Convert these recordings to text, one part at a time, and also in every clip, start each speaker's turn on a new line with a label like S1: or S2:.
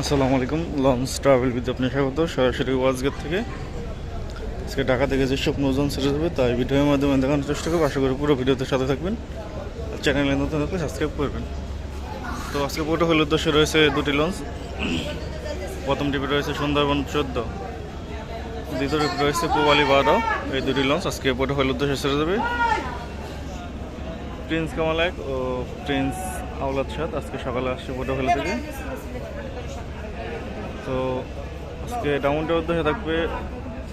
S1: আসসালামু আলাইকুম launch travel বিদ আপনি স্বাগত। সরাসরি ওয়াজগেট থেকে। আজকে ঢাকা থেকে যে সব নৌজন ছেড়ে যাবে তাই ভিডিওর মাধ্যমে দেখানোর চেষ্টা করব। আশা করি পুরো ভিডিওতে সাথে থাকবেন। আর চ্যানেলে নতুন থাকলে সাবস্ক্রাইব করবেন। তো আজকে পুরো হল উদ্দেশ্যে রয়েছে দুটি লঞ্চ প্রথম টিপে রয়েছে সুন্দরবন চোদ্দ। দ্বিতীয় টিপে রয়েছে পুবালি বারো। এই দুটি লঞ্চ আজকে পুরো হল উদ্দেশ্যে ছেড়ে যাবে। প্রিন্স কামাল এক ও প্রিন্স আওলাদ সাদ আজকে সকালে আসছে পুরো হল থেকে। তো আজকে ডাউনটার উদ্দেশ্যে থাকবে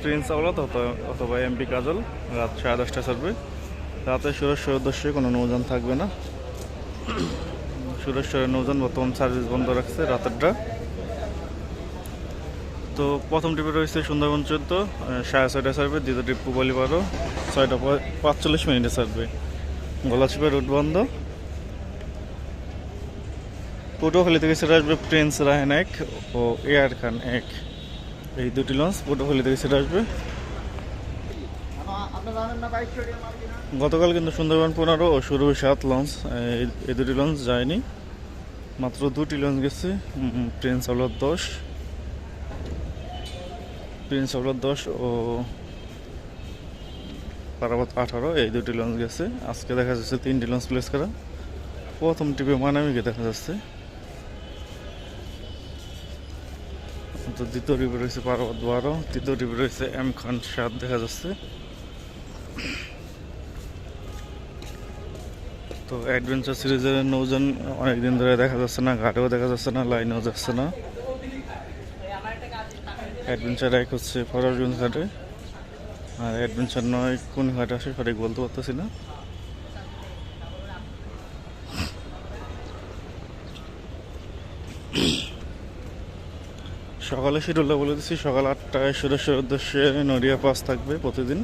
S1: প্রিন্স আওলাদ অথবা- এমপি কাজল। রাত সাড়ে দশটা ছাড়বে। রাতে সুরেশ্বর উদ্দেশ্যে কোনো নৌযান থাকবে না। সুরেশ্বরের নৌযান বর্তমান সার্ভিস বন্ধ রাখছে রাতেরটা। তো প্রথম ট্রিপে রয়েছে সুন্দরবন চোদ্দ সাড়ে ছয়টা সার্ভে দ্বিতীয় ট্রিপ পুবালি বারো ছয়টা পাঁচচল্লিশ মিনিটে সার্ভে গলাচিপের রুট বন্ধ। পটুয়াখালী থেকে সেটা আসবে প্রিন্স রায়ন এক ও এয়ার খান এক এই দুটি লঞ্চ পটুয়াখালী থেকে সেটা আসবে। গতকাল কিন্তু সুন্দরবন পনেরো ও শুরু সাত লঞ্চ এই- দুটি লঞ্চ যায়নি। মাত্র দুটি লঞ্চ গেছে। প্রিন্স আউলার দশ। প্রিন্স আউলার দশ ও পারাবাত আঠারো, এই দুটি লঞ্চ গেছে। আজকে দেখা যাচ্ছে তিনটি লঞ্চ প্লেস করা। প্রথম টিপে মানামিকে দেখা যাচ্ছে। তো দ্বিতীয় টিপে রয়েছে পার্বত বারো তৃতীয় টিপে রয়েছে এম খান সাত দেখা যাচ্ছে। তো অ্যাডভেঞ্চার সিরিজের নৌজন অনেকদিন ধরে দেখা যাচ্ছে না, ঘাটেও দেখা যাচ্ছে না, লাইনেও যাচ্ছে না। অ্যাডভেঞ্চার এক হচ্ছে ফরারগঞ্জ ঘাটে, আর অ্যাডভেঞ্চার নয় কোন ঘাটে আসে সঠিক বলতে পারতেছি না। সকালে শিডিউলটা বলে দিচ্ছি, সকাল আটটায় সুরেশ্বর উদ্দেশ্যে নড়িয়া পাস থাকবে প্রতিদিন।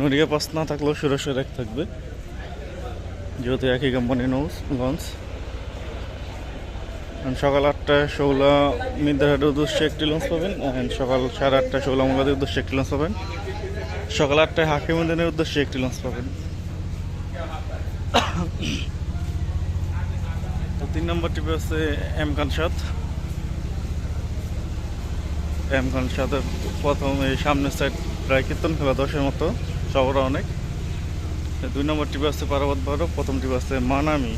S1: নড়িয়া পাস না থাকলেও সুরেশ্বর এক থাকবে। যেহেতু একই কোম্পানি নৌস লঞ্চ সকাল আটটায় ষোলা মির্দাহাটের উদ্দেশ্যে একটি লঞ্চ পাবেন, and সকাল সাড়ে আটটায় ষোলা মোলাদের উদ্দেশ্যে একটি লঞ্চ পাবেন। সকাল আটটায় হাকিমুদ্দিনের উদ্দেশ্যে একটি লঞ্চ পাবেন। তো তিন নম্বর টিপে আছে এম খান সাত এম খান সাথে প্রথম এই সামনের সাইড প্রায় কীর্তন খেলা দশের মতো চওড়া অনেক। দুই নম্বর টিপে আছে পারাবত বারো প্রথম টিপে আছে মানামি।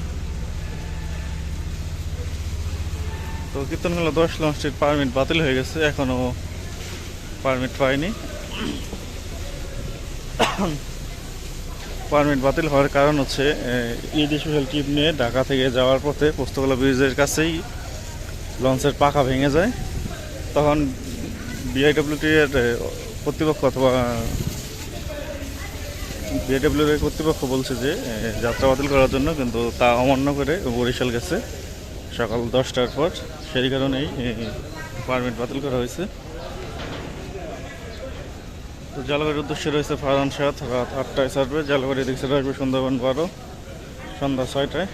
S1: তো কীর্তন খেলা দশ লঞ্চটির পারমিট বাতিল হয়ে গেছে এখনও পারমিট পাইনি। পারমিট বাতিল হওয়ার কারণ হচ্ছে ঈদ স্পেশাল ট্রিপ নিয়ে ঢাকা থেকে যাওয়ার পথে পোস্তকলা ব্রিজের কাছেই লঞ্চের পাখা ভেঙে যায়। তখন বিআইডব্লিউটি এর কর্তৃপক্ষ অথবা বিআইডব্লিউ এর কর্তৃপক্ষ বলছে যে যাত্রা বাতিল করার জন্য কিন্তু তা অমান্য করে বরিশাল গেছে। সকাল দশটার পর সেই কারণেই পারমিট বাতিল করা হয়েছে। তো জালবাড়ির উদ্দেশ্যে রয়েছে ফারান সাত রাত আটটায় ছাড়বে। জালবাড়ি দিকে আসবে সুন্দরবন বারো, সন্ধ্যা ছয়টায়।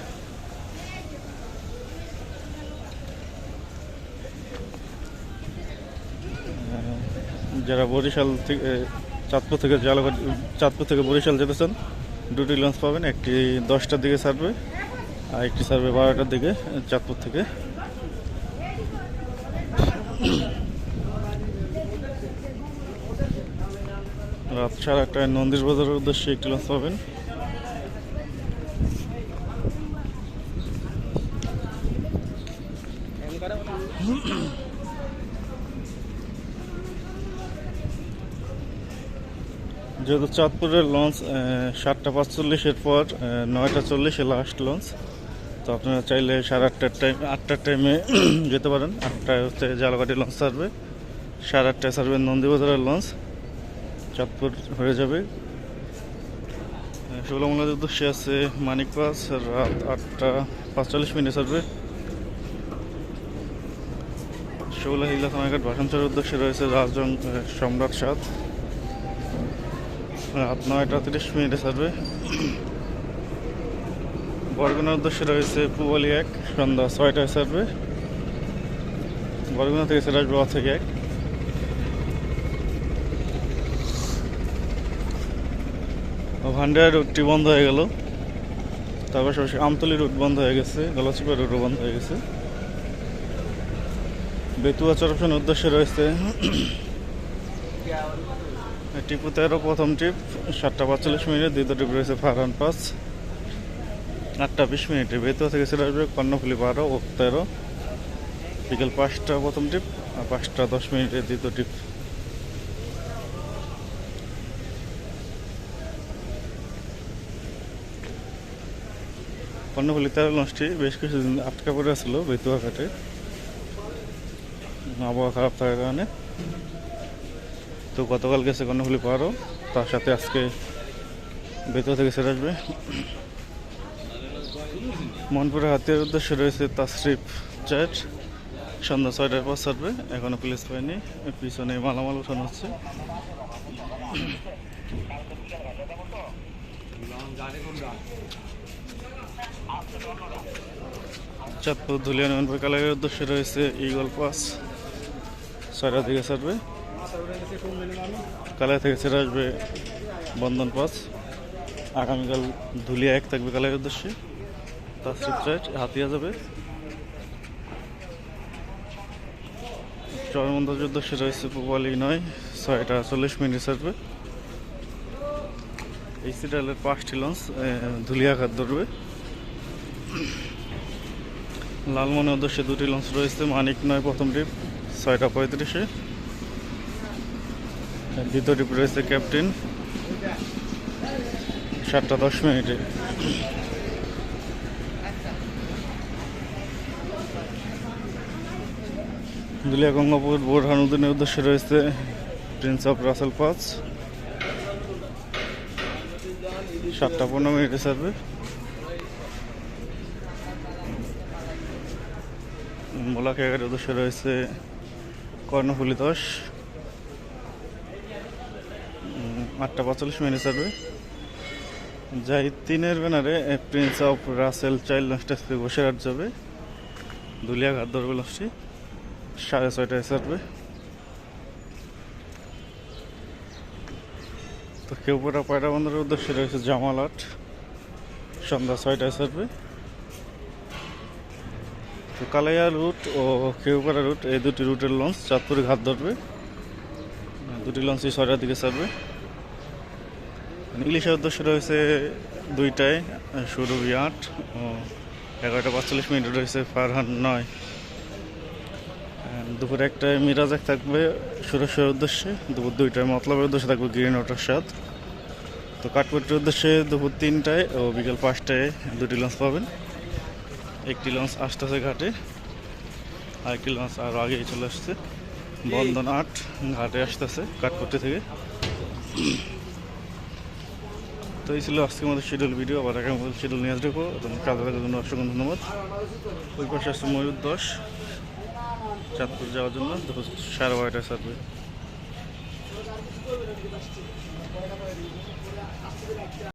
S1: যারা বরিশাল থেকে চাঁদপুর থেকে জালাবাড়ি চাঁদপুর থেকে বরিশাল যেতেছেন, দুটি লঞ্চ পাবেন, একটি দশটার দিকে ছাড়বে আর একটি ছাড়বে বারোটার দিকে চাঁদপুর থেকে। রাত সাড়ে আটটায় নন্দির বাজারের উদ্দেশ্যে একটি লঞ্চ পাবেন। যেহেতু চাঁদপুরের লঞ্চ সাতটা পাঁচচল্লিশের পর নয়টা চল্লিশে লাস্ট লঞ্চ তো আপনারা চাইলে সাড়ে আটটার টাইম আটটার টাইমে যেতে পারেন। আটটায় হচ্ছে জালগাড়ি লঞ্চ ছাড়বে। সাড়ে আটটায় ছাড়বে নন্দীবাজারের লঞ্চ চাঁদপুর হয়ে যাবে। ষোলমূলার উদ্দেশ্যে আছে মানিক পাস রাত আটটা পাঁচচল্লিশ মিনিটে ছাড়বে। ষোলা হিলা থানাঘাট ভাষণচরের উদ্দেশ্যে রয়েছে রাজরং সম্রাট সাত রাত নয়টা তিরিশ মিনিটে ছাড়বে। বরগুনার উদ্দেশ্যে রয়েছে পুবালি এক, সন্ধ্যা ছয়টায় ছাড়বে। বরগুনা থেকে ছেড়ে আসবে থেকে এক। ভান্ডার রুটটি বন্ধ হয়ে গেল। তার পাশাপাশি আমতলি রুট বন্ধ হয়ে গেছে, গলাচিপা রুটও বন্ধ হয়ে গেছে। বেতুয়া চরপশনের উদ্দেশ্যে রয়েছে টিপু তেরো, প্রথম ট্রিপ সাতটা পাঁচচল্লিশ মিনিটে, দ্বিতীয় ট্রিপ রয়েছে ফারহান পাস আটটা বিশ মিনিটে বেতুয়া থেকে চলে আসবে কর্ণফুলি বারো, ও তেরো। বিকেল পাঁচটা, প্রথম ট্রিপ আর পাঁচটা দশ মিনিটে দ্বিতীয় ট্রিপ কর্ণফুলি তেরো লঞ্চটি বেশ কিছুদিন আটকা পড়ে ছিল বেতুয়া ঘাটে। আবহাওয়া খারাপ থাকার কারণে। তো গতকাল গেছে কর্ণফুলি পাহাড়ও। তার সাথে আজকে ভেতর থেকে ছেড়ে আসবে। মনপুরে হাতিয়ার উদ্দেশ্যে রয়েছে তাসরিফ চ্যাট। সন্ধ্যা ছয়টার পর ছাড়বে। এখনও পুলিশ পায়নি। পিছনে মালামাল উঠানো হচ্ছে। চাঁদপুর ধুলিয়ান মনপুর কালারের উদ্দেশ্যে রয়েছে ইগল পাস ছয়টা দিকে ছাড়বে। কালার থেকে ছেড়ে আসবে বন্ধন পাস। আগামীকাল ধুলিয়া এক থাকবে কালারের উদ্দেশ্যে। তাসরিফ চ্যাট হাতিয়া যাবে। চরমন্দার উদ্দেশ্যে রয়েছে পুবালি নয়, ছয়টা চল্লিশ মিনিট ছাড়বে। এই সিরিয়ালের পাঁচটি লঞ্চ ধুলিয়াঘাট ধরবে। লালমনের উদ্দেশ্যে দুটি লঞ্চ রয়েছে, মানিক নয় প্রথম ট্রিপ, ছয়টা পঁয়ত্রিশে। দ্বিতীয় ট্রিপ রয়েছে ক্যাপ্টেন সাতটা দশ মিনিটে। দুলিয়া গঙ্গাপুর বোরহানুদ্দিনের উদ্দেশ্যে রয়েছে প্রিন্স অফ রাসেল পাঁচ সাতটা পনেরো মিনিটে সার্ভে মোলা খেয়াঘাটের উদ্দেশ্যে রয়েছে কর্ণফুলি দশ। আটটা পঁয়তাল্লিশ মিনিট সার্ভে যাই, তিনের ব্যানারে প্রিন্স অফ রাসেল চাইল্ড লঞ্চটা আজকে বসিরহাট যাবে। দুলিয়া ঘাট ধরবে লঞ্চটি সাড়ে ছয়টায় সারবে তো কেউপাড়া পায়রা বন্দরের উদ্দেশ্যে রয়েছে জামালাট সন্ধ্যা ছয়টায় সারবে তো কালাইয়া রুট ও কেউপাড়া রুট এই দুটি রুটের লঞ্চ চাঁদপুরে ঘাট ধরবে। দুটি লঞ্চই ছয়টার দিকে সারবে ইলিশের উদ্দেশ্যে রয়েছে দুইটায় সুরভি আট ও এগারোটা পাঁচচল্লিশ মিনিট রয়েছে ফারহান নয়। দুপুর একটায় মিরাজ এক থাকবে সুরেশের উদ্দেশ্যে, দুপুর দুইটায় মতলবের উদ্দেশ্যে থাকবে গ্রিন ওয়াটার স্বাদ তো কাঠপট্টির উদ্দেশ্যে দুপুর তিনটায় ও বিকেল পাঁচটায় দুটি লঞ্চ পাবেন। একটি লঞ্চ আসতেছে ঘাটে, আরেকটি লঞ্চ আরও আগেই চলে আসছে। বন্ধন আট ঘাটে আসতেছে কাঠপট্টি থেকে। তো এই ছিল আজকে মতো শিডিউল ভিডিও আবার আগামী শিডিউল নিয়ে আসব। এবং কাজ থাকার জন্য অসংখ্য ধন্যবাদ। ওই পাশে আসছে ময়ূর দশ, চাঁদপুর যাওয়ার জন্য। দুপুর সাড়ে বারোটায় সারবে